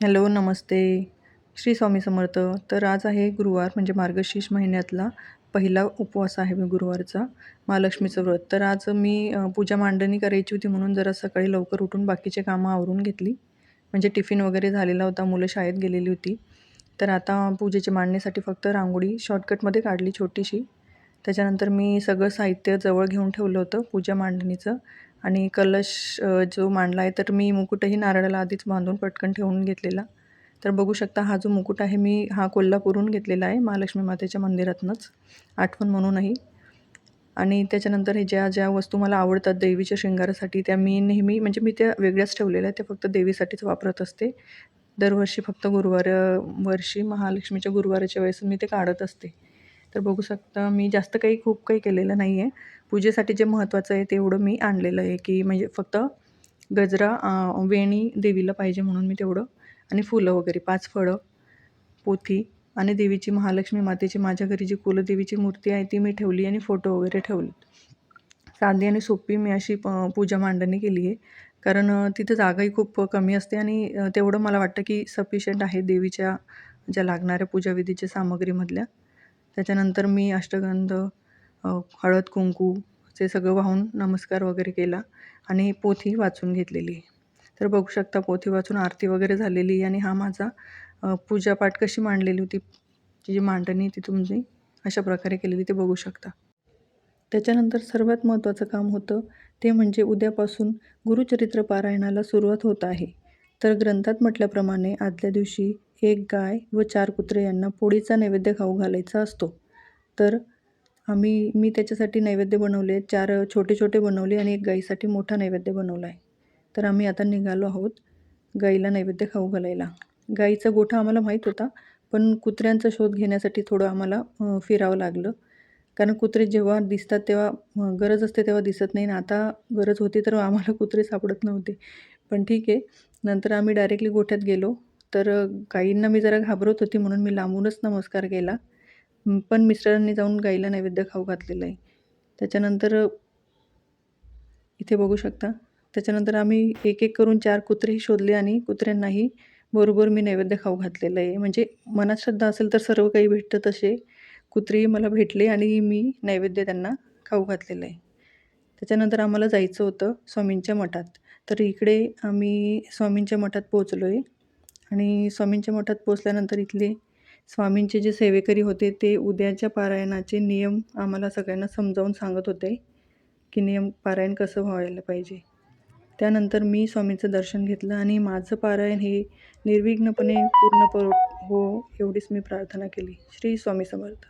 Hello नमस्ते. श्री स्वामी समर्थ. तर आज आहे गुरुवार म्हणजे मार्गशीर्ष महिन्यातला पहिला उपवास आहे मी गुरुवारचा महालक्ष्मीचं व्रत. तर आज मी पूजा मांडणी करायची होती म्हणून जरा सकाळी लवकर उठून बाकीचे कामं आवरून घेतली. म्हणजे टिफिन वगैरे झालेला होता मुलं शाळेत गेलेली होती. तर आता पूजेची मांडणीसाठी फक्त रांगोळी शॉर्टकटमध्ये काढली छोटीशी. त्याच्यानंतर मी सगळं साहित्य जवळ घेऊन ठेवलं होतं पूजा मांडणीचं. आणि कलश जो मांडला आहे तर मी मुकुटही नारळाला आधीच बांधून पटकन ठेवून घेतलेला. तर बघू शकता हा जो मुकुट आहे मी हा कोल्हापूरहून घेतलेला आहे महालक्ष्मी मातेच्या मंदिरातनंच. आठवण म्हणूनही. आणि त्याच्यानंतर हे ज्या ज्या वस्तू मला आवडतात देवीच्या शृंगारासाठी त्या मी नेहमी म्हणजे मी त्या वेगळ्याच ठेवलेल्या आहेत त्या फक्त देवीसाठीच वापरत असते. दरवर्षी फक्त गुरुवार वर्षी महालक्ष्मीच्या गुरुवाराच्या वेळेस मी ते काढत असते. तर बघू शकता मी जास्त काही खूप काही केलेलं नाही आहे पूजेसाठी जे महत्त्वाचं आहे तेवढं मी आणलेलं आहे की म्हणजे फक्त गजरा वेणी देवीला पाहिजे म्हणून मी तेवढं आणि फुलं वगैरे पाच फळं पोथी आणि देवीची महालक्ष्मी मातेची माझ्या घरी जी कुलदेवीची मूर्ती आहे ती मी ठेवली आणि फोटो वगैरे ठेवले साधी आणि सोपी मी अशी प पूजा मांडणी केली आहे. कारण तिथं जागाही खूप कमी असते आणि तेवढं मला वाटतं की सफिशियंट आहे देवीच्या ज्या लागणाऱ्या पूजाविधीच्या सामग्रीमधल्या. त्याच्यानंतर मी अष्टगंध हळद कुंकू ते सगळं वाहून नमस्कार वगैरे केला आणि पोथी वाचून घेतलेली. तर बघू शकता पोथी वाचून आरती वगैरे झालेली आहे आणि हा माझा पूजापाठ कशी मांडलेली होती ती जी मांडणी ती तुमची अशा प्रकारे केलेली ते बघू शकता. त्याच्यानंतर सर्वात महत्त्वाचं काम होतं ते म्हणजे उद्यापासून गुरुचरित्र पारायणाला सुरुवात होत आहे. तर ग्रंथात म्हटल्याप्रमाणे आदल्या दिवशी एक गाय व चार कुत्रे यांना पोळीचा नैवेद्य खाऊ घालायचा असतो. तर आम्ही मी त्याच्यासाठी नैवेद्य बनवले चार छोटे छोटे बनवले आणि एक गाईसाठी मोठा नैवेद्य बनवला आहे. तर आम्ही आता निघालो आहोत गाईला नैवेद्य खाऊ घालायला. गाईचा गोठा आम्हाला माहीत होता पण कुत्र्यांचा शोध घेण्यासाठी थोडं आम्हाला फिरावं लागलं. कारण कुत्रे जेव्हा दिसतात तेव्हा गरज असते तेव्हा दिसत नाही. आणि आता गरज होती तर आम्हाला कुत्रे सापडत नव्हते. पण ठीक आहे नंतर आम्ही डायरेक्टली गोठ्यात गेलो. तर गाईंना मी जरा घाबरत होती म्हणून मी लांबूनच नमस्कार केला. पण मिस्टरांनी जाऊन गाईला नैवेद्य खाऊ घातलेलं आहे. त्याच्यानंतर इथे बघू शकता. त्याच्यानंतर आम्ही एक एक करून चार कुत्रेही शोधले आणि कुत्र्यांनाही बरोबर मी नैवेद्य खाऊ घातलेलं आहे. म्हणजे मनात श्रद्धा असेल तर सर्व काही भेटतं तसे. कुत्रेही मला भेटले आणि मी नैवेद्य त्यांना खाऊ घातलेलं आहे. त्याच्यानंतर आम्हाला जायचं होतं स्वामींच्या मठात. तर इकडे आम्ही स्वामींच्या मठात पोहोचलो आहे आणि स्वामींच्या मठात पोचल्यानंतर इथले स्वामींचे जे सेवेकरी होते ते उद्याच्या पारायणाचे नियम आम्हाला सगळ्यांना समजावून सांगत होते की नियम पारायण कसं व्हायला पाहिजे. त्यानंतर मी स्वामींचं दर्शन घेतलं आणि माझं पारायण हे निर्विघ्नपणे पूर्ण पर हो एवढीच मी प्रार्थना केली. श्री स्वामी समर्थ.